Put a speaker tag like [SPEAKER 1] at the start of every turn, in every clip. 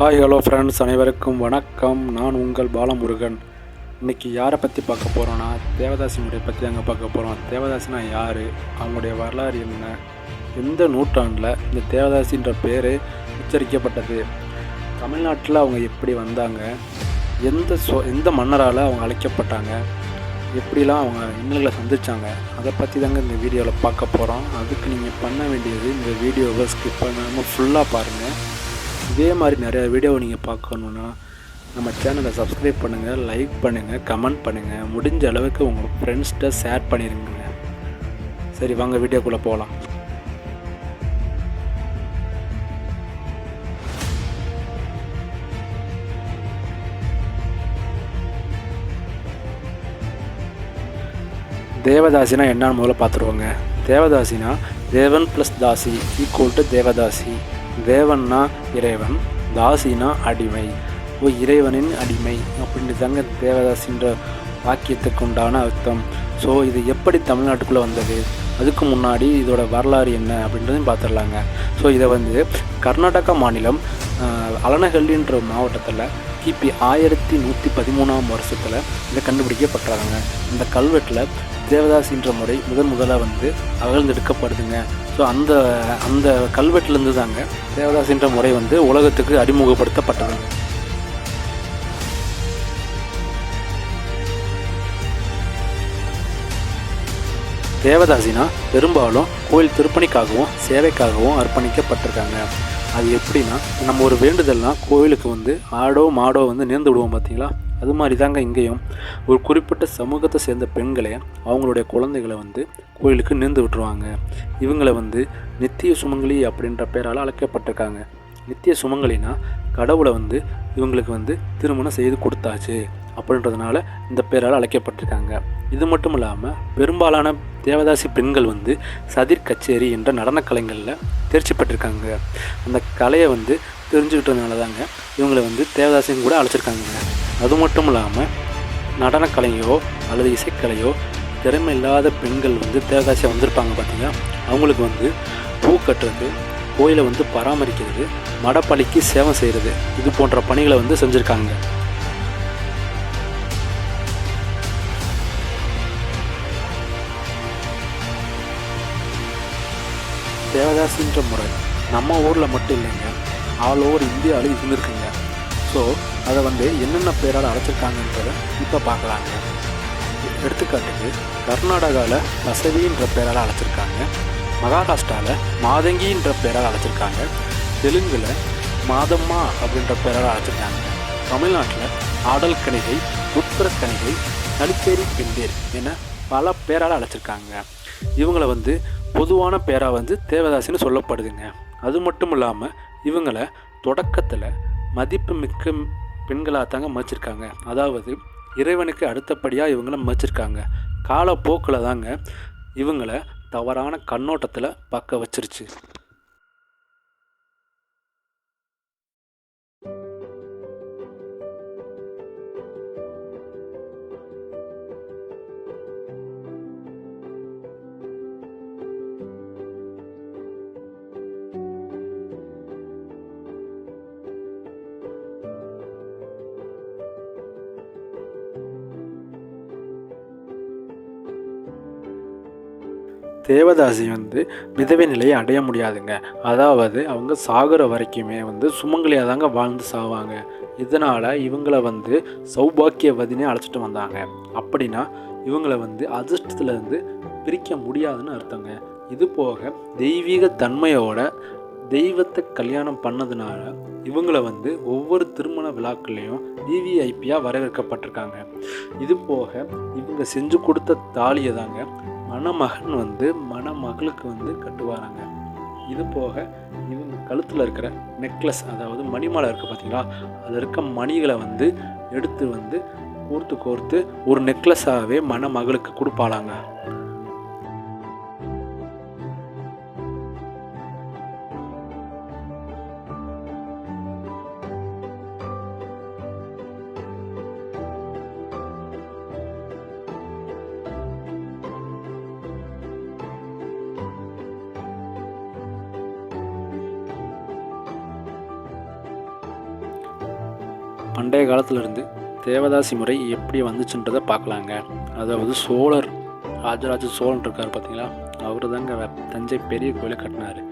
[SPEAKER 1] Hi hello friends அனைவருக்கும் வணக்கம். நான் உங்கள் பாலமுருகன். இன்றைக்கி யாரை பற்றி பார்க்க போகிறோன்னா தேவதாசினுடைய பற்றி அங்கே பார்க்க போகிறோம் தேவதாசினா யார்? அவங்களுடைய வரலாறு என்ன? எந்த நூற்றாண்டில் இந்த தேவதாசின்ற பேர் உச்சரிக்கப்பட்டது? தமிழ்நாட்டில் அவங்க எப்படி வந்தாங்க? எந்த சொ எந்த மன்னரால் அவங்க அழைக்கப்பட்டாங்க? எப்படிலாம் அவங்க இன்னல்களை சந்திச்சாங்க? அதை பற்றி தாங்க இந்த வீடியோவில் பார்க்க போகிறோம் அதுக்கு நீங்கள் பண்ண வேண்டியது இந்த வீடியோவை ஸ்கிப் பண்ணாமல் ஃபுல்லாக பாருங்கள் இதே மாதிரி நிறைய வீடியோவை நீங்கள் பார்க்கணுன்னா நம்ம சேனலை சப்ஸ்கிரைப் பண்ணுங்கள் லைக் பண்ணுங்கள் கமெண்ட் பண்ணுங்கள் முடிஞ்ச அளவுக்கு உங்கள் ஃப்ரெண்ட்ஸ்கிட்ட ஷேர் பண்ணிடுங்க சரி வாங்க வீடியோக்குள்ளே போகலாம் தேவதாசினா என்னன்னு முதல்ல பார்த்துருவோங்க. தேவதாசினா தேவன் ப்ளஸ் தாசி ஈக்குவல் டு தேவதாசி. தேவன்னா இறைவன் தாசினா அடிமை. ஓ இறைவனின் அடிமை அப்படின்னு தாங்க தேவதாசின்ற வாக்கியத்துக்கு உண்டான அர்த்தம். ஸோ இது எப்படி தமிழ்நாட்டுக்குள்ளே வந்தது? அதுக்கு முன்னாடி இதோட வரலாறு என்ன அப்படின்றதையும் பார்த்துடலாங்க. ஸோ இதை வந்து கர்நாடகா மாநிலம் அலனஹள்ளின்ற மாவட்டத்தில் கிபி ஆயிரத்தி நூற்றி பதிமூணாம் வருஷத்தில் இதை கண்டுபிடிக்கப்படுறாங்க இந்த கல்வெட்டில் தேவதாசின்ற முறை முதன் முதலாக வந்து அகழ்ந்தெடுக்கப்படுதுங்க. ஸோ அந்த அந்த கல்வெட்டிலேருந்து தாங்க தேவதாசின்ற முறை வந்து உலகத்துக்கு அறிமுகப்படுத்தப்பட்டதுங்க. தேவதாசினா பெரும்பாலும் கோயில் திருப்பணிக்காகவும் சேவைக்காகவும் அர்ப்பணிக்கப்பட்டிருக்காங்க. அது எப்படின்னா நம்ம ஒரு வேண்டுதல்னால் கோயிலுக்கு வந்து ஆடோ மாடோ வந்து நேர்ந்து விடுவோம் பார்த்தீங்களா அது மாதிரி தாங்க இங்கேயும். ஒரு குறிப்பிட்ட சமூகத்தை சேர்ந்த பெண்களை அவங்களுடைய குழந்தைகளை வந்து கோயிலுக்கு நேர்ந்து விட்டுருவாங்க. இவங்களை வந்து நித்திய சுமங்கலி அப்படின்ற பேரால் அழைக்கப்பட்டிருக்காங்க. நித்திய சுமங்கலினா கடவுளை வந்து இவங்களுக்கு வந்து திருமணம் செய்து கொடுத்தாச்சு அப்படின்றதுனால இந்த பேரால் அழைக்கப்பட்டிருக்காங்க. இது மட்டும் இல்லாமல் பெரும்பாலான தேவதாசி பெண்கள் வந்து சதிர் கச்சேரி என்ற நடன கலைகளில் தேர்ச்சி பெற்றிருக்காங்க. அந்த கலையை வந்து தெரிஞ்சுக்கிட்டதுனால தாங்க இவங்களை வந்து தேவதாசின்னு கூட அழைச்சிருக்காங்க அது மட்டும் இல்லாமல் நடனக்கலையோ அல்லது இசைக்கலையோ திறமை இல்லாத பெண்கள் வந்து தேவதாசியாக வந்திருப்பாங்க பார்த்தீங்கன்னா அவங்களுக்கு வந்து பூ கட்டுறது கோயிலை வந்து பராமரிக்கிறது மடப்பள்ளிக்கு சேவை செய்கிறது இது போன்ற பணிகளை வந்து செஞ்சுருக்காங்க. தேவதாசின்ற முறை நம்ம ஊரில் மட்டும் இல்லைங்க. ஆல் ஓவர் இந்தியாவில் இருந்திருக்குங்க. ஸோ அதை வந்து என்னென்ன பேரால் அழைச்சிருக்காங்கன்றதை இப்போ பார்க்கலாங்க. எடுத்துக்காட்டுக்கு கர்நாடகாவில் வசதின்ற பேரால் அழைச்சிருக்காங்க. மகாராஷ்டிராவில் மாதங்கின்ற பேரால் அழைச்சிருக்காங்க. தெலுங்கில் மாதம்மா அப்படின்ற பேரால் அழைச்சிருக்காங்க. தமிழ்நாட்டில் ஆடல் கணிகை உட்புற கணிகை நலித்தேரி பெண்டேர் என பல பேரால் அழைச்சிருக்காங்க. இவங்களை வந்து பொதுவான பேராக வந்து தேவதாசின்னு சொல்லப்படுதுங்க. அது மட்டும் இல்லாமல் இவங்கள தொடக்கத்தில் மதிப்பு மிக்க பெண்களாக தாங்க மதிச்சிருக்காங்க. அதாவது இறைவனுக்கு அடுத்தபடியாக இவங்களை மதிச்சிருக்காங்க. காலப்போக்கில் தாங்க இவங்களை தவறான கண்ணோட்டத்தில் பார்க்க வச்சிருச்சு. தேவதாசி வந்து விதவை நிலையை அடைய முடியாதுங்க. அதாவது அவங்க சாகுற வரைக்குமே வந்து சுமங்கலியாக தாங்க வாழ்ந்து சாவாங்க. இதனால் இவங்களை வந்து சௌபாக்கியவதினே அழைச்சிட்டு வந்தாங்க. அப்படின்னா இவங்களை வந்து அதிர்ஷ்டத்துலேருந்து பிரிக்க முடியாதுன்னு அர்த்தங்க. இது போக தெய்வீக தன்மையோட தெய்வத்தை கல்யாணம் பண்ணதுனால இவங்களை வந்து ஒவ்வொரு திருமண விழாக்கள்லேயும் விவிஐபியாக வரவேற்கப்பட்டிருக்காங்க. இது போக இவங்க செஞ்சு கொடுத்த தாலியை தாங்க மணமகன் வந்து மணமகளுக்கு வந்து கட்டுவாராங்க. இது போக இவங்க கழுத்தில் இருக்கிற நெக்லஸ் அதாவது மணிமாலை இருக்குது பார்த்தீங்களா அதில் இருக்க மணிகளை வந்து எடுத்து வந்து கோர்த்து கோர்த்து ஒரு நெக்லஸாகவே மணமகளுக்கு கொடுப்பாளாங்க. பண்டைய காலத்திலிருந்து தேவதாசி முறை எப்படி வந்துச்சுன்றதை பார்க்கலாங்க. அதாவது சோழர் ராஜராஜ சோழன் இருக்கார் பார்த்தீங்களா? அவர் தாங்க வ- தஞ்சை பெரிய கோயிலை கட்டினார்.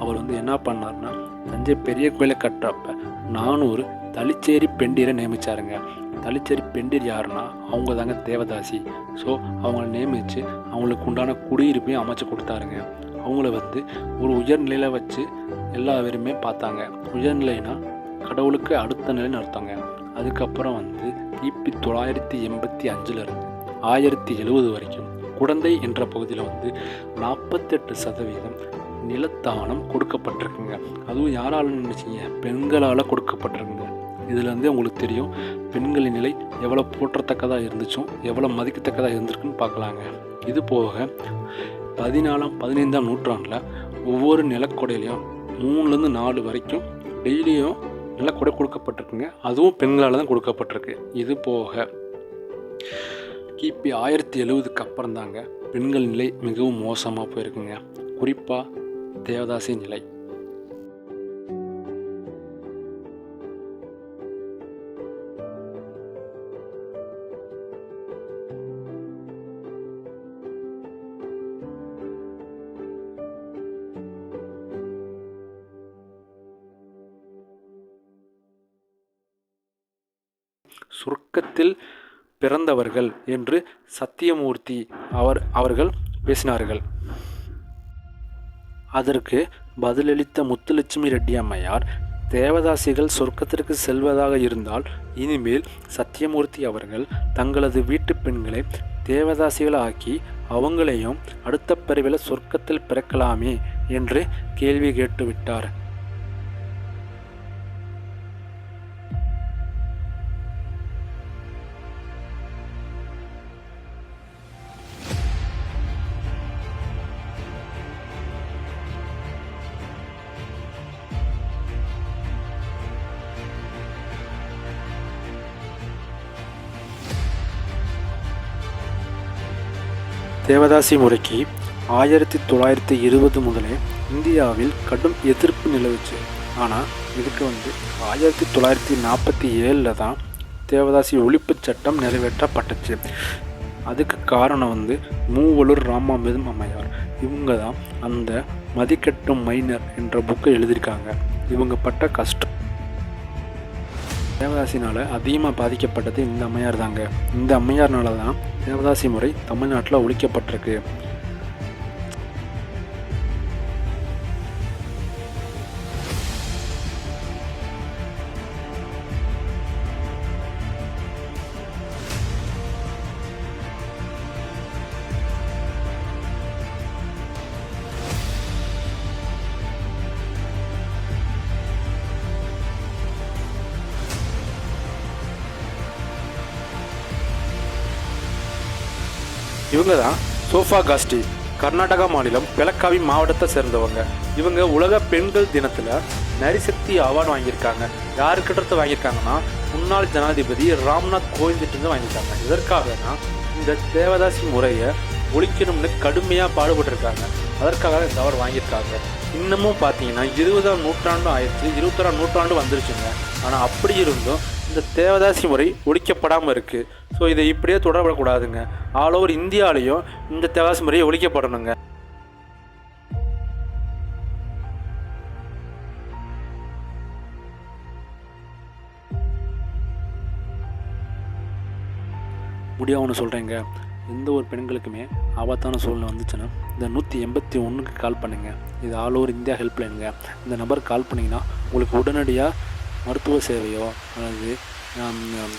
[SPEAKER 1] அவர் வந்து என்ன பண்ணார்னா தஞ்சை பெரிய கோயிலை கட்டுறப்ப நானூறு தளிச்சேரி பெண்டீரை நியமிச்சாருங்க. தளிச்சேரி பெண்டீர் யாருன்னா அவங்க தாங்க தேவதாசி. ஸோ அவங்கள நியமித்து அவங்களுக்கு உண்டான குடியிருப்பையும் அமைச்சு கொடுத்தாருங்க. அவங்கள வந்து ஒரு உயர்நிலையில் வச்சு எல்லா பேருமே பார்த்தாங்க. உயர்நிலைனா கடவுளுக்கு அடுத்த நிலைன்னு அர்த்தங்க. அதுக்கப்புறம் வந்து கிபி தொள்ளாயிரத்தி எண்பத்தி அஞ்சுலேருந்து ஆயிரத்தி எழுபது வரைக்கும் குடந்தை என்ற பகுதியில் வந்து நாற்பத்தெட்டு சதவீதம் நிலத்தானம் கொடுக்கப்பட்டிருக்குங்க. அதுவும் யாரால் நினைச்சீங்க? பெண்களால் கொடுக்கப்பட்டிருக்குங்க. இதுலேருந்தே உங்களுக்கு தெரியும் பெண்களின் நிலை எவ்வளோ போற்றத்தக்கதாக இருந்துச்சும் எவ்வளோ மதிக்கத்தக்கதாக இருந்திருக்குன்னு பார்க்கலாங்க. இது போக பதினாலாம் பதினைந்தாம் நூற்றாண்டில் ஒவ்வொரு நிலக்கொடையிலையும் மூணுலேருந்து நாலு வரைக்கும் டெய்லியும் நிலக்கொடை கொடுக்கப்பட்டிருக்குங்க. அதுவும் பெண்களால் தான் கொடுக்கப்பட்டிருக்கு. இது போக கிபி ஆயிரத்தி எழுவதுக்கு அப்புறம் தாங்க பெண்கள் நிலை மிகவும் மோசமாக போயிருக்குங்க. குறிப்பாக தேவதாசி நிலை. சொர்க்கத்தில் பிறந்தவர்கள் என்று சத்தியமூர்த்தி அவர் அவர்கள் பேசினார்கள். அதற்கு பதிலளித்த முத்துலட்சுமி ரெட்டி அம்மையார் தேவதாசிகள் சொர்க்கத்திற்கு செல்வதாக இருந்தால் இனிமேல் சத்தியமூர்த்தி அவர்கள் தங்களது வீட்டு பெண்களை தேவதாசிகளாக்கி அவங்களையும் அடுத்த பிறவில சொர்க்கத்தில் பிறக்கலாமே என்று கேள்வி கேட்டுவிட்டார். தேவதாசி முறைக்கு ஆயிரத்தி தொள்ளாயிரத்தி இருபது முதலே இந்தியாவில் கடும் எதிர்ப்பு நிலவுச்சு. ஆனால் இதுக்கு வந்து ஆயிரத்தி தொள்ளாயிரத்தி நாற்பத்தி ஏழில் தான் தேவதாசி ஒழிப்புச் சட்டம் நிறைவேற்றப்பட்டுச்சு. அதுக்கு காரணம் வந்து மூவலூர் ராமாமிர்தம் அம்மையார். இவங்க தான் அந்த மதிக்கட்டும் மைனர் என்ற புக்கை எழுதியிருக்காங்க. இவங்க பட்ட கஷ்டம். தேவதாசினால் அதிகமாக பாதிக்கப்பட்டது இந்த அம்மையார் தாங்க இந்த அம்மையார்னால தான் தேவதாசி முறை தமிழ்நாட்டில் ஒழிக்கப்பட்டிருக்கு. இவங்க தான் சோஃபா காஸ்டி கர்நாடகா மாநிலம் பெலக்காவி மாவட்டத்தை சேர்ந்தவங்க. இவங்க உலக பெண்கள் தினத்தில் நரிசக்தி அவார்டு வாங்கியிருக்காங்க. யாருக்கிட்ட வாங்கியிருக்காங்கன்னா முன்னாள் ஜனாதிபதி ராம்நாத் கோவிந்திட்டிருந்து வாங்கியிருக்காங்க. இதற்காகனா இந்த தேவதாசி முறையை ஒழிக்கணும்னு கடுமையாக பாடுபட்டிருக்காங்க. அதற்காக இந்த அவார்டு வாங்கியிருக்காங்க. இன்னமும் பார்த்தீங்கன்னா இருபதாம் நூற்றாண்டு ஆயிடுச்சு இருபத்தொராம் நூற்றாண்டு வந்துருச்சுங்க. ஆனால் அப்படி இருந்தும் இந்த தேவதாசி முறை ஒழிக்கப்படாமல் இருக்குது ஸோ இதை இப்படியே தொடரப்படக்கூடாதுங்க ஆல் ஓவர் இந்தியாவிலையும் இந்த தேவதாசி முறையை ஒழிக்கப்படணுங்க. முடியாக ஒன்று சொல்கிறேங்க எந்த ஒரு பெண்களுக்குமே ஆபத்தான சூழ்நிலை வந்துச்சுன்னா இந்த நூற்றி எண்பத்தி ஒன்றுக்கு கால் பண்ணுங்கள் இது ஆல் ஓவர் இந்தியா ஹெல்ப்லைனுங்க இந்த நம்பருக்கு கால் பண்ணிங்கன்னா உங்களுக்கு உடனடியாக மருத்துவ சேவையோ அல்லது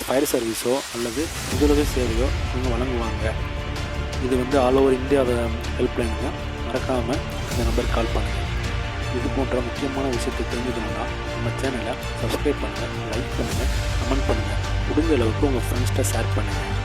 [SPEAKER 1] ஃபயர் சர்வீஸோ அல்லது முதலுதவி சேவையோ இவங்க வழங்குவாங்க. இது வந்து ஆல் ஓவர் இந்தியாவை ஹெல்ப்லைனுங்க மறக்காமல் இந்த நம்பருக்கு கால் பண்ணுங்கள் இது போன்ற முக்கியமான விஷயத்தை தெரிஞ்சுக்கணும்னா நம்ம சேனலை சப்ஸ்கிரைப் பண்ணுங்கள் லைக் பண்ணுங்கள் கமெண்ட் பண்ணுங்கள் முடிஞ்ச அளவுக்கு உங்கள் ஃப்ரெண்ட்ஸ்கிட்ட ஷேர் பண்ணுங்கள்